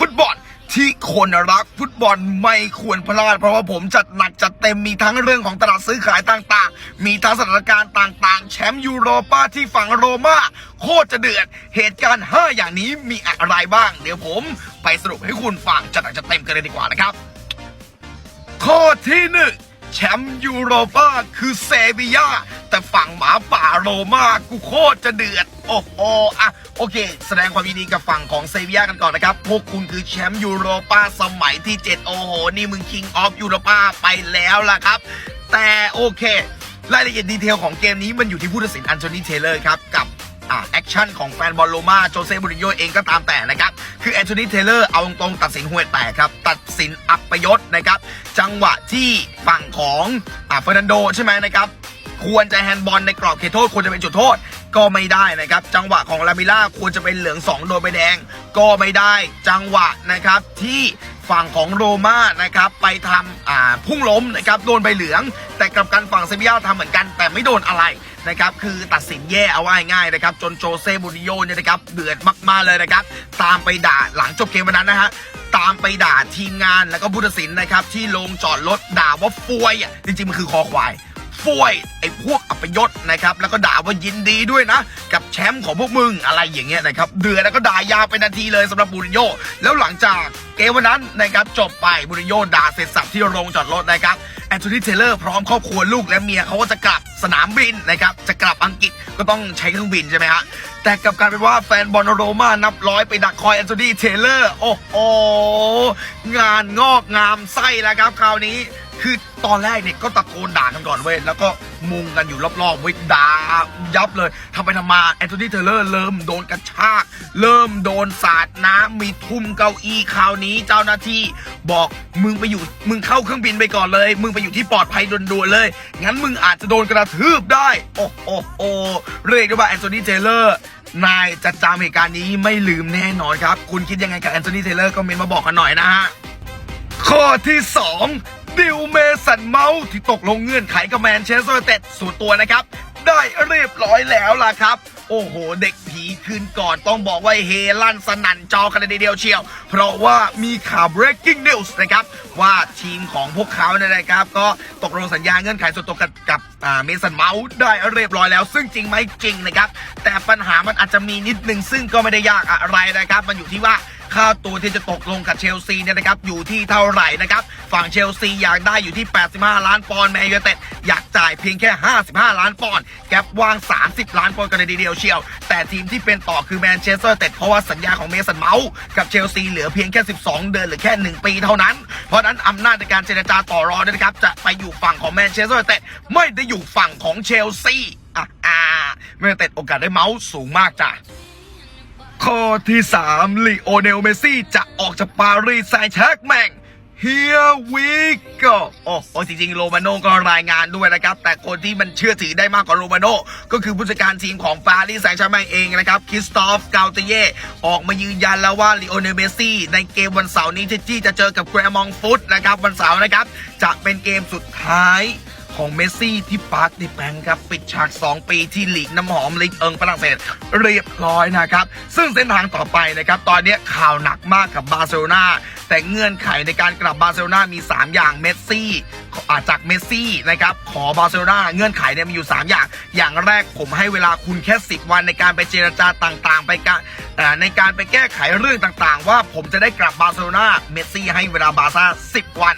ฟุตบอลที่คนรักฟุตบอลไม่ควรพลาด เพราะว่าผมจัดหนักจัดเต็มมีทั้งเรื่องของตลาดซื้อขายต่างๆ มีทั้งสถานการณ์ต่างๆ แชมป์ยูโรป้าที่ฝั่งโรม่าโคตรจะเดือด เหตุการณ์ 5 อย่างนี้มีอะไรบ้าง เดี๋ยวผมไปสรุปให้คุณฟังจัดหนักจัดเต็มกันเลยดีกว่านะครับ ข้อที่หนึ่งแชมป์ยูโรป้าคือเซบียาแต่ฝั่ง โรมากูโคตรจะเดือด โอ้โหอะโอเค แสดงความยินดีกับฝั่งของเซบียกันก่อนนะครับ พวกคุณคือแชมป์ยูโรปาสมัยที่ 7 โอ้โห นี่มึงคิงออฟยูโรปาไปแล้วล่ะครับ แต่โอเค รายละเอียดดีเทลของเกมนี้มันอยู่ที่ผู้ตัดสินอันโทนีเทเลอร์ครับ กับอ่าแอคชั่นของแฟนบอลโรมาโจเซ่บูริโญ่เองก็ตามแต่นะครับ คือแอนโทนีเทเลอร์เอาตรงๆตัดสินห่วยแตกครับ ตัดสินอัปยศนะครับ จังหวะที่ฝั่งของอ่าเฟอร์นันโดใช่ไหมนะครับ ควรจะแฮนด์บอลในกรอบเขตโทษควรจะเป็นจุดโทษก็ไม่ได้นะครับ จังหวะของลามิล่าควรจะเป็นเหลือง 2 โดนใบแดง ก็ไม่ได้ จังหวะนะครับที่ฝั่งของโรม่านะครับไปทำอ่าพุ่งล้มนะครับโดนใบเหลือง แต่กลับกันฝั่งเซบียาทำเหมือนกันแต่ไม่โดนอะไรนะครับคือตัดสินแย่เอาไว้ง่ายนะครับจนโจเซบูริโยเนี่ยนะครับเดือดมากๆเลยนะครับตามไปด่าหลังจบเกมวันนั้นนะฮะตามไปด่าทีมงานแล้วก็ผู้ตัดสินนะครับที่ลงจอดรถด่าว่าฟวยอะจริงๆมันคือคอควาย ฟวยไอ้พวกอัปยศนะครับแล้วก็ด่าว่ายินดีด้วยนะ กับแชมป์ของพวกมึงอะไรอย่างเงี้ยนะครับเดือดแล้วก็ด่ายาวเป็นนาทีเลยสำหรับบูริโญ่แล้วหลังจากเกมวันนั้นนะครับจบไปบูริโญ่ด่าเสร็จสับที่โรงจอดรถนะครับแอนโทนีเทเลอร์พร้อมครอบครัวลูกและเมียเขาก็จะกลับสนามบินนะครับจะกลับอังกฤษก็ต้องใช้เครื่องบินใช่ไหมฮะแต่กับการเป็นว่าแฟนบอลโรม่านับร้อยไปดักคอยแอนโทนีเทเลอร์โอ้โหงานงอกงามไส้แล้วครับคราวนี้ คือตอนแรกเนี่ยก็ตะโกนด่ากันก่อนเว้ยแล้วก็มุงกันอยู่รอบๆเว้ยด่ายับเลยทำไปทำมาแอนโทนีเทเลอร์เริ่มโดนกระชาก เริ่มโดนสาดน้ำมีทุ่มเก้าอี้คราวนี้เจ้าหน้าที่บอกมึงไปอยู่มึงเข้าเครื่องบินไปก่อนเลย มึงไปอยู่ที่ปลอดภัยด่วนๆเลย งั้นมึงอาจจะโดนกระทืบได้ โอ้โอ้โอ้เรียกได้ว่าแอนโทนีเทเลอร์นายจะจำเหตุการณ์นี้ไม่ลืมแน่นอนครับ คุณคิดยังไงกับแอนโทนีเทเลอร์ก็เมนมาบอกกันหน่อยนะฮะข้อที่ 2 ดิวเมสันเมาส์ที่ตกลงเงื่อนไขกับแมนเชสเตอร์เต็ดส่วนตัวนะครับ ได้เรียบร้อยแล้วล่ะครับ โอ้โห เด็กผีคืนก่อนต้องบอกว่าเฮลั่นสนั่นจอกันเลยทีเดียวเชียว เพราะว่ามีข่าว breaking news นะครับ ว่าทีมของพวกเขาเนี่ยนะครับ ก็ตกลงสัญญาเงื่อนไขส่วนตัวกับกับอ่าเมสันเมาส์ได้เรียบร้อยแล้ว ซึ่งจริงไหมจริงนะครับ แต่ปัญหามันอาจจะมีนิดนึงซึ่งก็ไม่ได้ยากอะไรนะครับ มันอยู่ที่ว่า ค่าตัวที่จะตกลงกับเชลซีเนี่ยนะครับอยู่ที่เท่าไหร่นะครับฝั่งเชลซีอยากได้อยู่ที่ 85 ล้านปอนด์แมนยูเต็ดอยากจ่ายเพียงแค่ 55 ล้านปอนด์แกปวาง 30 ล้านปอนด์กันเลยทีเดียวเชียว แต่ทีมที่เป็นต่อคือแมนเชสเตอร์เต็ดเพราะว่าสัญญาของเมสันเมาส์กับเชลซีเหลือเพียงแค่ 12 เดือนหรือแค่ 1 ปีเท่านั้น เพราะนั้นอำนาจในการเจรจาต่อรองเนี่ยนะครับจะไปอยู่ฝั่งของแมนเชสเตอร์เต็ดไม่ได้อยู่ฝั่งของเชลซีอะอ่าแมนยูไนเต็ดโอกาสได้เมาส์สูงมากจ้ะ ข้อที่3ลีโอเนลเมซี่จะออกจากปารีสแซงต์แชร์กแมง Here we go โอ้โหจริงๆ โรมาโน่ก็รายงานด้วยนะครับ แต่คนที่มันเชื่อถือได้มากกว่าโรมาโน่ก็คือผู้จัดการทีมของปารีสแซงต์แชร์กแมงเองนะครับคริสตอฟกาเตเย่ออกมายืนยันแล้วว่าลีโอเนลเมซี่ในเกมวันเสาร์นี้ที่จะเจอกับแกรมองฟุตนะครับวันเสาร์นะครับจะเป็นเกมสุดท้าย ของเมสซี่ที่ปาร์คดิแปงครับ ปิดฉาก 2 ปีที่หลีกน้ำหอมลีกเอิงฝรั่งเศสเรียบร้อยนะครับ ซึ่งเส้นทางต่อไปนะครับ ตอนนี้ข่าวหนักมากกับบาร์เซโลนาแต่เงื่อนไขในการกลับบาร์เซโลนามี 3 อย่างเมสซี่อาจากเมสซี่นะครับขอบาร์เซโลนาเงื่อนไขเนี่ยมีอยู่ 3 อย่าง อย่างแรกผมให้เวลาคุณแค่ 10 วันในการไปเจรจาต่างๆ ไปการอ่ในการไปแก้ไขเรื่องต่างๆ ว่าผมจะได้กลับบาร์เซโลนาเมสซี่ให้เวลาบาร์ซ่า10 วัน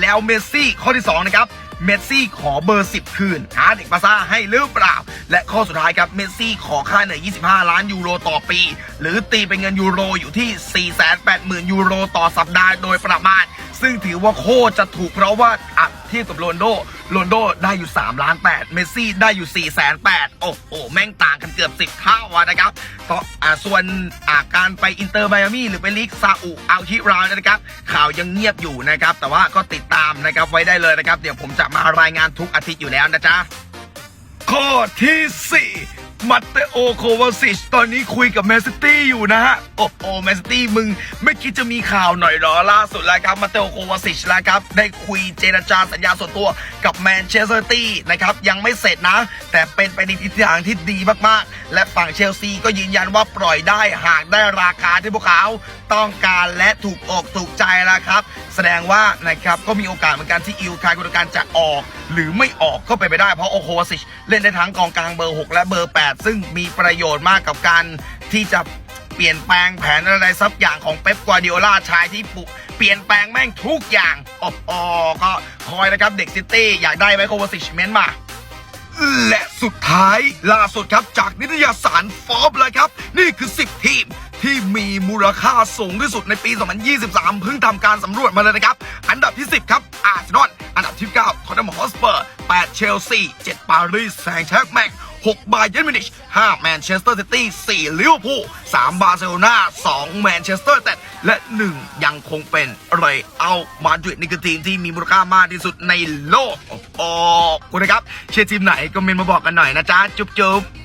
แล้วเมสซี่ข้อที่2นะครับ เมสซี่ขอเบอร์ 10 คืน หาเด็กบาซ่าให้หรือเปล่า และข้อสุดท้ายครับเมสซี่ขอค่าเหนื่อย 25 ล้านยูโรต่อปี หรือตีเป็นเงินยูโรอยู่ที่ 480,000 ยูโรต่อสัปดาห์โดยประมาณ ซึ่งถือว่าโคตรจะถูกเพราะว่าอัด ทียบกับโรนโดโรนโดได้อยู่3ล้าน8เมสซี่ได้อยู่4แสนแโอ้โห แม่งต่างกันเกือบ 10 เท่าอะนะครับก็ส่วนอาการไปอินเตอร์ไมอามี่หรือไปลีกซาอุอัลฮิราวนะครับ ข่าวยังเงียบอยู่นะครับ แต่ว่าก็ติดตามนะครับไว้ได้เลยนะครับ เดี๋ยวผมจะมารายงานทุกอาทิตย์อยู่แล้วนะจ๊ะข้อที่ 4 มัตเตโอโควาซิชตอนนี้คุยกับแมนซิตี้อยู่นะฮะ โอ้โหแมนซิตี้มึง ไม่คิดจะมีข่าวหน่อยหรอล่าสุดแล้วครับมัตเตโอโควาซิชแล้วครับ ได้คุยเจรจาสัญญาส่วนตัวกับแมนเชสเตอร์ตี้นะครับ ยังไม่เสร็จนะ แต่เป็นไปในทิศทางที่ดีมากๆ และฝั่งเชลซีก็ยืนยันว่าปล่อยได้หากได้ราคาที่พวกเขาต้องการและถูกอกถูกใจแล้วครับ แสดงว่านะครับก็มีโอกาสเหมือนกันที่อิลคายกุนการจะออก หรือไม่ออกก็เป็นไปได้เพราะโอโควาซิชเล่นได้ทั้งกองกลางเบอร์ 6 และเบอร์ 8ซึ่งมีประโยชน์มากกับการที่จะเปลี่ยนแปลงแผนอะไรสักอย่างของเป๊ปกวาดิโอลาชายที่ปุเปลี่ยนแปลงแม่งทุกอย่างอ๋อก็คอยนะครับเด็กซิตี้อยากได้ไมโครวาซิชเม้นมาและสุดท้ายล่าสุดครับจากนิตยสารฟอบเลยครับ นี่คือ 10 ทีมที่มีมูลค่าสูงที่สุดในปี 2023 เพิ่งทำการสำรวจมาเลยนะครับ อันดับที่ 10 ครับ อาร์เซนอล อันดับที่9ทอตแนมฮอสเปอร์ 8 เชลซี 7 ปารีสแซงต์แชร์แมง 6บาเยร์นมิวนิช5แมนเชสเตอร์ซิตี้4ลิเวอร์พูล3บาร์เซโลนา2แมนเชสเตอร์แต่และ 1 ยังคงเป็นเรอัลมาดริดนี่คือทีมที่มีมูลค่ามากที่สุดในโลกโอ้โหคุณนะครับเชียร์ทีมไหนก็เมนมาบอกกันหน่อยนะจ๊ะ จุ๊บๆ